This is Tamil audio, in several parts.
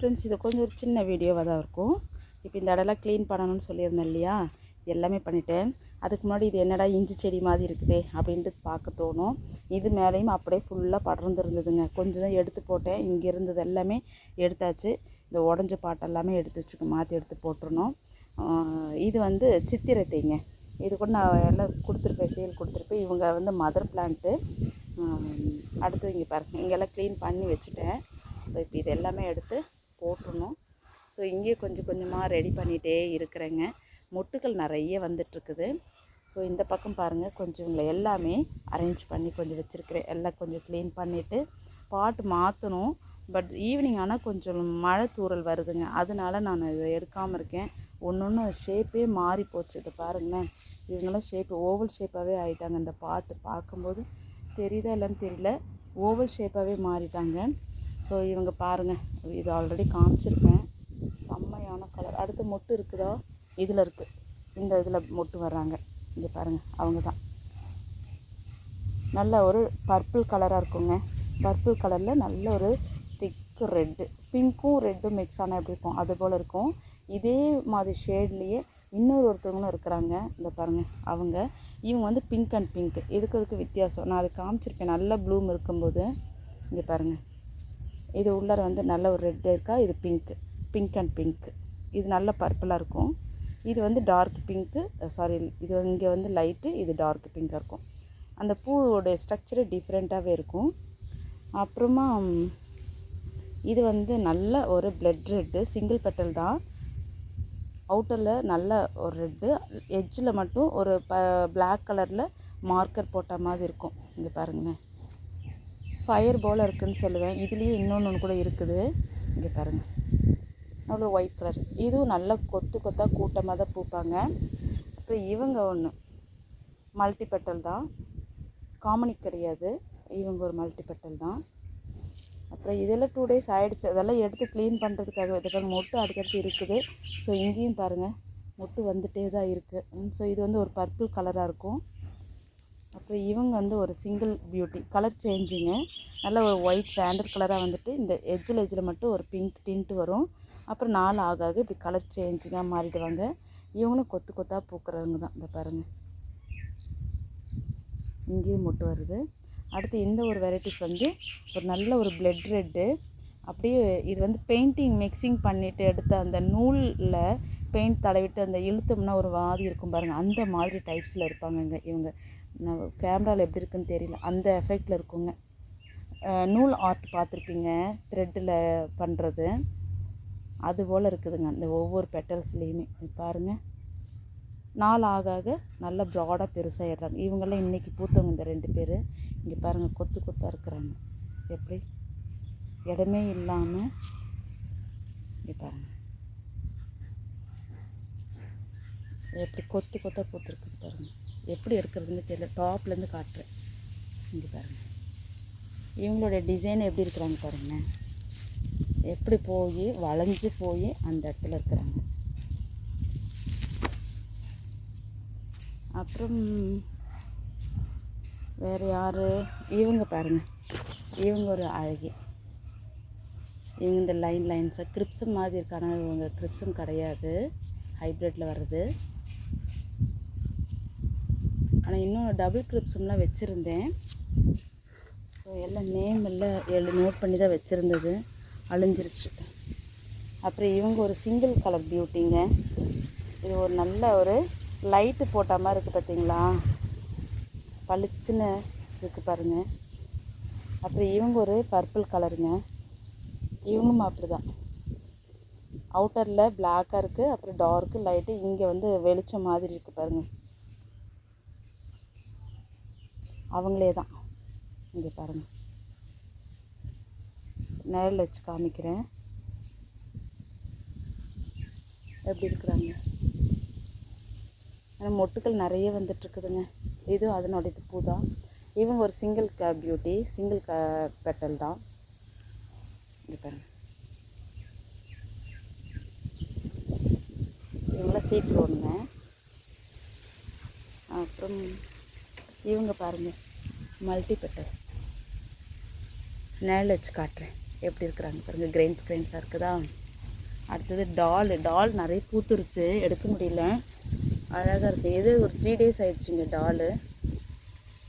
ஃப்ரெண்ட்ஸ் இது கொஞ்சம் ஒரு சின்ன வீடியோவாக தான் இருக்கும். இப்போ இந்த இடம்லாம் க்ளீன் பண்ணணும்னு சொல்லியிருந்தேன் இல்லையா? எல்லாமே பண்ணிட்டேன். அதுக்கு முன்னாடி இது என்னடா இஞ்சி செடி மாதிரி இருக்குதே அப்படின்ட்டு பார்க்க தோணும். இது மேலேயும் அப்படியே ஃபுல்லாக படர்ந்து இருந்ததுங்க கொஞ்சம் தான் எடுத்து போட்டேன். இங்கே இருந்தது எல்லாமே எடுத்தாச்சு. இந்த உடஞ்ச பாட்டெல்லாமே எடுத்து வச்சுக்க மாற்றி எடுத்து போட்டுருணும் இது வந்து சித்திரத்தைங்க இது கூட நான் எல்லாம் கொடுத்துருப்பேன் சேல் கொடுத்துருப்பேன். இவங்க வந்து மதர் பிளான்ட்டு அடுத்து இங்கே பாருங்க. இங்கெல்லாம் க்ளீன் பண்ணி வச்சுட்டேன். இப்போ இது எல்லாமே எடுத்து போட்டுடணும். ஸோ இங்கேயே கொஞ்சம் கொஞ்சமாக ரெடி பண்ணிகிட்டே இருக்கிறேங்க. மொட்டுக்கள் நிறைய வந்துட்டுருக்குது. ஸோ இந்த பக்கம் பாருங்கள் கொஞ்சம் இவங்களை எல்லாமே அரேஞ்ச் பண்ணி கொஞ்சம் வச்சுருக்கிறேன். எல்லாம் கொஞ்சம் க்ளீன் பண்ணிவிட்டு பாட்டு மாற்றணும் பட் ஈவினிங் ஆனால் கொஞ்சம் மழை தூறல் வருதுங்க. அதனால நான் இதை எடுக்காமல் இருக்கேன். ஒன்று ஒன்று ஷேப்பே மாறி போச்சு. இதை பாருங்களேன். இவங்களாம் ஷேப் ஓவல் ஷேப்பாகவே ஆகிட்டாங்க இந்த பாட்டு பார்க்கும்போது தெரியுதா இல்லைன்னு தெரியல. ஓவல் ஷேப்பாகவே மாறிட்டாங்க. ஸோ இவங்க பாருங்கள் இது ஆல்ரெடி காமிச்சிருப்பேன் செம்மையான கலர் அடுத்து மொட்டு இருக்குதோ? இதில் இருக்குது இந்த இதில் மொட்டு வர்றாங்க. இங்கே பாருங்கள் அவங்க தான் நல்ல ஒரு பர்பிள் கலராக இருக்குங்க. பர்பிள் கலரில் நல்ல ஒரு திக்கு ரெட்டு பிங்க்கும் ரெட்டும் மிக்ஸ் ஆனால் எப்படி இருக்கும்? அது போல் இருக்கும். இதே மாதிரி ஷேட்லேயே இன்னொரு ஒருத்தவங்களும் இருக்கிறாங்க. இந்த பாருங்கள் அவங்க இவங்க வந்து பிங்க் அண்ட் பிங்க் இதுக்கு அதுக்கு வித்தியாசம். நான் அது காமிச்சிருப்பேன் நல்ல ப்ளூம் இருக்கும்போது. இங்கே பாருங்கள் இது உள்ளார வந்து நல்ல ஒரு ரெட் இருக்கா? இது பிங்க் பிங்க் அண்ட் பிங்க்கு இது நல்ல பர்பிளாக இருக்கும். இது வந்து டார்க் பிங்க்கு சாரி இது இங்கே வந்து லைட்டு இது டார்க் பிங்காக இருக்கும். அந்த பூவோடைய ஸ்ட்ரக்சரே டிஃப்ரெண்ட்டாகவே இருக்கும். அப்புறமா இது வந்து நல்ல ஒரு பிளட் ரெட்டு சிங்கிள் பெட்டல் தான். அவுட்டரில் நல்ல ஒரு ரெட்டு எட்ஜில் மட்டும் ஒரு ப பிளாக் கலரில் மார்க்கர் போட்ட மாதிரி இருக்கும். இங்கே பாருங்களேன். ஃபயர் போல் இருக்குதுன்னு சொல்லுவேன். இதுலேயே இன்னொன்று ஒன்று கூட இருக்குது. இங்கே பாருங்கள் அவ்வளோ ஒயிட் கலர் இதுவும் நல்லா கொத்து கொத்தாக கூட்டமாக தான் பூப்பாங்க. அப்புறம் இவங்க ஒன்று மல்டிபெட்டல் தான். காமனிக் கிடையாது. இவங்க ஒரு மல்டிபெட்டல் தான். அப்புறம் இதெல்லாம் டூ டேஸ் ஆகிடுச்சு அதெல்லாம் எடுத்து க்ளீன் பண்ணுறதுக்காக இதுக்காக மொட்டு அடுத்தடுத்து இருக்குது. ஸோ இங்கேயும் பாருங்கள் மொட்டு வந்துகிட்டே தான் இருக்குது ஸோ இது வந்து ஒரு பர்பிள் கலராக இருக்கும். அப்புறம் இவங்க வந்து ஒரு சிங்கிள் பியூட்டி கலர் சேஞ்சிங்கு நல்ல ஒரு ஒயிட் சாண்டல் கலராக வந்துட்டு இந்த எஜ்ஜில் எஜ்ஜில் மட்டும் ஒரு பிங்க் டின்ட் வரும். அப்புறம் நாள் ஆக ஆக இப்படி கலர் சேஞ்சிங்காக மாறிடுவாங்க. இவங்களும் கொத்து கொத்தாக பூக்கிறவங்க தான். இந்த பாருங்கள் இங்கேயும் மொட்டு வருது. அடுத்து இந்த ஒரு வெரைட்டிஸ் வந்து ஒரு நல்ல ஒரு பிளட் ரெட்டு அப்படியே இது வந்து பெயிண்டிங் மிக்சிங் பண்ணிவிட்டு எடுத்த அந்த நூலில் பெயிண்ட் தடவிட்டு அந்த இழுத்தோம்னா ஒரு வாதி இருக்கும் பாருங்கள் அந்த மாதிரி டைப்ஸில் இருப்பாங்க இங்கே இவங்க. நான் கேமராவில் எப்படி இருக்குன்னு தெரியல. அந்த எஃபெக்டில் இருக்குங்க. நூல் ஆர்ட் பார்த்துருப்பீங்க த்ரெட்டில் பண்ணுறது அது போல் இருக்குதுங்க அந்த ஒவ்வொரு பெட்டல்ஸ்லேயுமே பாருங்கள் நாள் ஆக ஆக நல்லா ப்ராடாக பெருசாகிடுறாங்க இவங்கெல்லாம் இன்றைக்கி பூத்தவங்க இந்த ரெண்டு பேர். இங்கே பாருங்கள் கொத்து கொத்தாக இருக்கிறாங்க. எப்படி? இடமே இல்லாமல் இங்கே பாருங்கள் எப்படி கொத்து கொத்தாக பூத்துருக்குது பாருங்கள் எப்படி இருக்கிறதுன்னு தெரியல. டாப்லேருந்து காட்டுறேன். இங்கே பாருங்கள் இவங்களுடைய டிசைன் எப்படி இருக்கிறாங்க பாருங்கள் எப்படி போய் வளைஞ்சு போய் அந்த இடத்துல இருக்கிறாங்க. அப்புறம் வேறு யார்? இவங்க பாருங்கள் இவங்க ஒரு அழகி. இவங்க இந்த லைன் லைன்ஸாக கிரிப்ஸம் மாதிரி இருக்கான இவங்க கிரிப்ஸம் கிடையாது. ஹைப்ரிட்டில் வர்றது. ஆனால் இன்னும் டபுள் கிரிப்ஸும்லாம் வச்சுருந்தேன். ஸோ எல்லாம் நேம் எல்லாம் எழு நோட் பண்ணி தான் வச்சுருந்தது. அழிஞ்சிருச்சு. அப்புறம் இவங்க ஒரு சிங்கிள் கலர் பியூட்டிங்க இது ஒரு நல்ல ஒரு லைட்டு போட்ட மாதிரி இருக்குது பார்த்தீங்களா பளிச்சுன்னு இருக்குது பாருங்கள் அப்புறம் இவங்க ஒரு பர்பிள் கலருங்க இவங்களும் அப்படி தான் அவுட்டரில் பிளாக்காக இருக்குது அப்புறம் டார்க்கு லைட்டு இங்கே வந்து வெளிச்சம் மாதிரி இருக்குது பாருங்கள் அவங்களே தான் இங்கே பாருங்கள் நேரில் வச்சு காமிக்கிறேன். எப்படி இருக்கிறாங்க? ஆனால் மொட்டுக்கள் நிறைய வந்துட்டுருக்குதுங்க. இதுவும் அதனுடைய இது பூ தான் இவங்க ஒரு சிங்கிள் க பியூட்டி சிங்கிள் க பெட்டல் தான். இங்கே பாருங்கள் இவங்களாம் சீட் ஒன்று அப்புறம் இவங்க பாருங்கள் மல்டிபெட்டர் நேரில் வச்சு காட்டுறேன். எப்படி இருக்கிறாங்க பாருங்கள் கிரெயின்ஸ் கிரெயின்ஸாக இருக்குதா? அடுத்தது டால் டால் நிறைய பூத்துருச்சு. எடுக்க முடியல. அழகாக இருக்குது இது ஒரு த்ரீ டேஸ் ஆயிடுச்சுங்க டாலு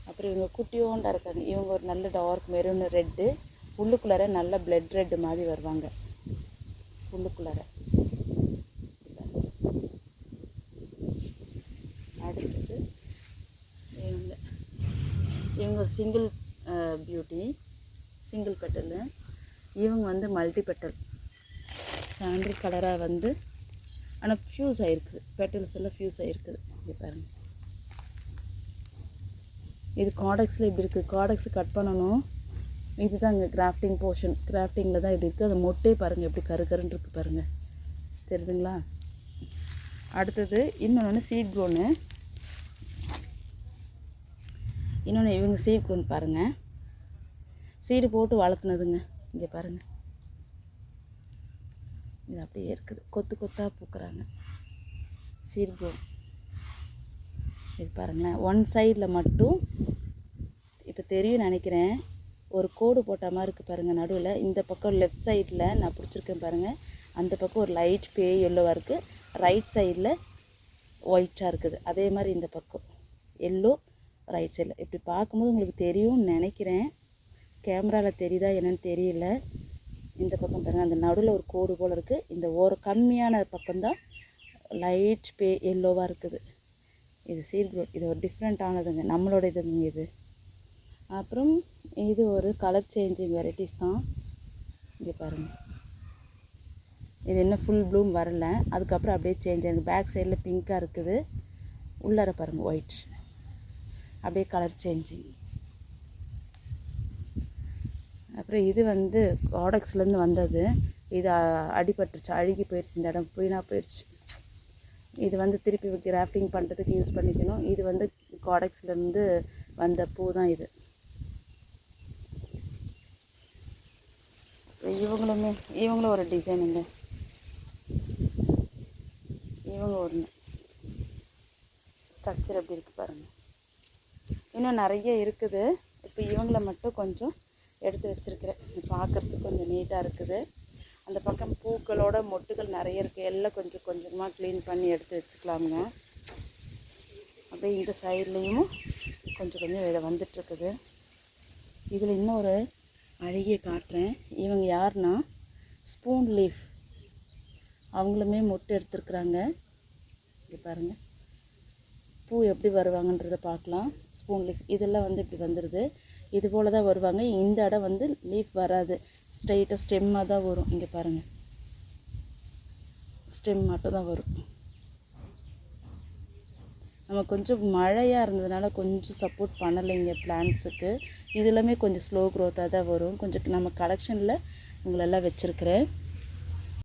அப்புறம் இவங்க குட்டியோண்டா இருக்காங்க. இவங்க ஒரு நல்ல டார்க் மெரூன் ரெட்டு உள்ளுக்குள்ளார நல்ல பிளட் ரெட்டு மாதிரி வருவாங்க. உள்ளுக்குள்ளார அடுத்தது இவங்க இவங்க சிங்கிள் பியூட்டி சிங்கிள் பெட்டலு இவங்க வந்து மல்டி பெட்டல் சாண்டில் கலராக வந்து ஆனால் ஃப்யூஸ் ஆகிருக்குது பெட்டல்ஸ் எல்லாம் ஃப்யூஸ் ஆகிருக்குது இங்கே பாருங்க. இது காடக்ஸில் இப்படி இருக்குது காடக்ஸ் கட் பண்ணணும். இதுதான் இங்கே கிராஃப்டிங் போர்ஷன் கிராஃப்டிங்கில் தான் இப்படி இருக்குது அது மொட்டே பாருங்கள் எப்படி கரு கருன்னு இருக்குது பாருங்கள் தெரியுதுங்களா? அடுத்தது இன்னொன்று சீட் க்ரோனு இன்னொன்று இவங்க சீர் கொண்டு பாருங்கள் சீடு போட்டு வளர்த்துனதுங்க. இங்கே பாருங்கள் இது அப்படியே இருக்குது. கொத்து கொத்தாக பூக்குறாங்க. சீர் க்ரோன் இது பாருங்களேன். ஒன் சைடில் மட்டும் இப்போ தெரியும் நினைக்கிறேன். ஒரு கோடு போட்ட மாதிரி இருக்குது பாருங்கள் நடுவில். இந்த பக்கம் லெஃப்ட் சைடில் நான் பிடிச்சிருக்கேன் பாருங்கள் அந்த பக்கம் ஒரு லைட் பே எல்லோவாக இருக்குது ரைட் சைடில் ஒயிட்டாக இருக்குது. அதே மாதிரி இந்த பக்கம். எல்லோ ரைட் சைடில் இப்படி பார்க்கும்போது உங்களுக்கு தெரியும்னு நினைக்கிறேன். கேமராவில் தெரியுதா என்னன்னு தெரியல. இந்த பக்கம் பாருங்கள் அந்த நடுவில் ஒரு கோடு போல் இருக்குது இந்த ஒரு கம்மியான பக்கம்தான் லைட் பே எல்லோவாக இருக்குது. இது சீட் க்ரோத் இது ஒரு டிஃப்ரெண்ட்டானதுங்க நம்மளோட இதுங்க இது? அப்புறம் இது ஒரு கலர் சேஞ்சிங் வெரைட்டிஸ் தான். இங்கே பாருங்கள் இது என்ன ஃபுல் ப்ளூம் வரல. அதுக்கப்புறம் அப்படியே சேஞ்ச் ஆகுது பேக் சைடில் பிங்க்காக இருக்குது. உள்ளார பாருங்கள் ஒயிட் அப்படியே கலர் சேஞ்சிங் அப்புறம் இது வந்து ப்ராடக்ட்ஸ்லேருந்து வந்தது. இது அடிபட்டுருச்சு அழுகி போயிடுச்சு இந்த இடம் வீணாக போயிடுச்சு இது வந்து திருப்பி கிராஃப்டிங் பண்ணுறதுக்கு யூஸ் பண்ணிக்கணும். இது வந்து ப்ராடக்ட்ஸ்லேருந்து வந்த பூ தான் இது. இவங்களுமே இவங்களும் ஒரு டிசைனுங்க இவங்க ஒன்று ஸ்ட்ரக்சர் எப்படி இருக்குது பாருங்கள் இன்னும் நிறைய இருக்குது. இப்போ இவங்கள மட்டும் கொஞ்சம் எடுத்து வச்சுருக்கிறேன். பார்க்குறதுக்கு கொஞ்சம் நீட்டாக இருக்குது. அந்த பக்கம் பூக்களோட மொட்டுகள் நிறைய இருக்குது எல்லாம் கொஞ்சம் கொஞ்சமாக க்ளீன் பண்ணி எடுத்து வச்சுக்கலாமுங்க. அப்படியே இந்த சைட்லேயும் கொஞ்சம் கொஞ்சம் இதை வந்துட்டுருக்குது. இதில் இன்னொரு அழகிய காட்டுறேன். இவங்க யாருன்னா? ஸ்பூன் லீஃப் அவங்களுமே மொட்டு எடுத்துருக்குறாங்க. இங்கே பாருங்கள் பூ எப்படி வருவாங்கன்றத பார்க்கலாம். ஸ்பூன் லீஃப் இதெல்லாம் வந்து இப்படி வந்துடுது இது போல் தான் வருவாங்க. இந்த இடம் வந்து லீஃப் வராது. ஸ்ட்ரைட்டாக ஸ்டெம்மாக தான் வரும். இங்கே பாருங்கள் ஸ்டெம் மட்டும் தான் வரும். நம்ம கொஞ்சம் மழையாக இருந்ததுனால கொஞ்சம் சப்போர்ட் பண்ணலைங்க பிளான்ட்ஸுக்கு இது எல்லாமே கொஞ்சம் ஸ்லோ க்ரோத்தாக தான் வரும். கொஞ்சம் நம்ம கலெக்ஷனில் உங்களெல்லாம் வச்சுருக்கிறேன்.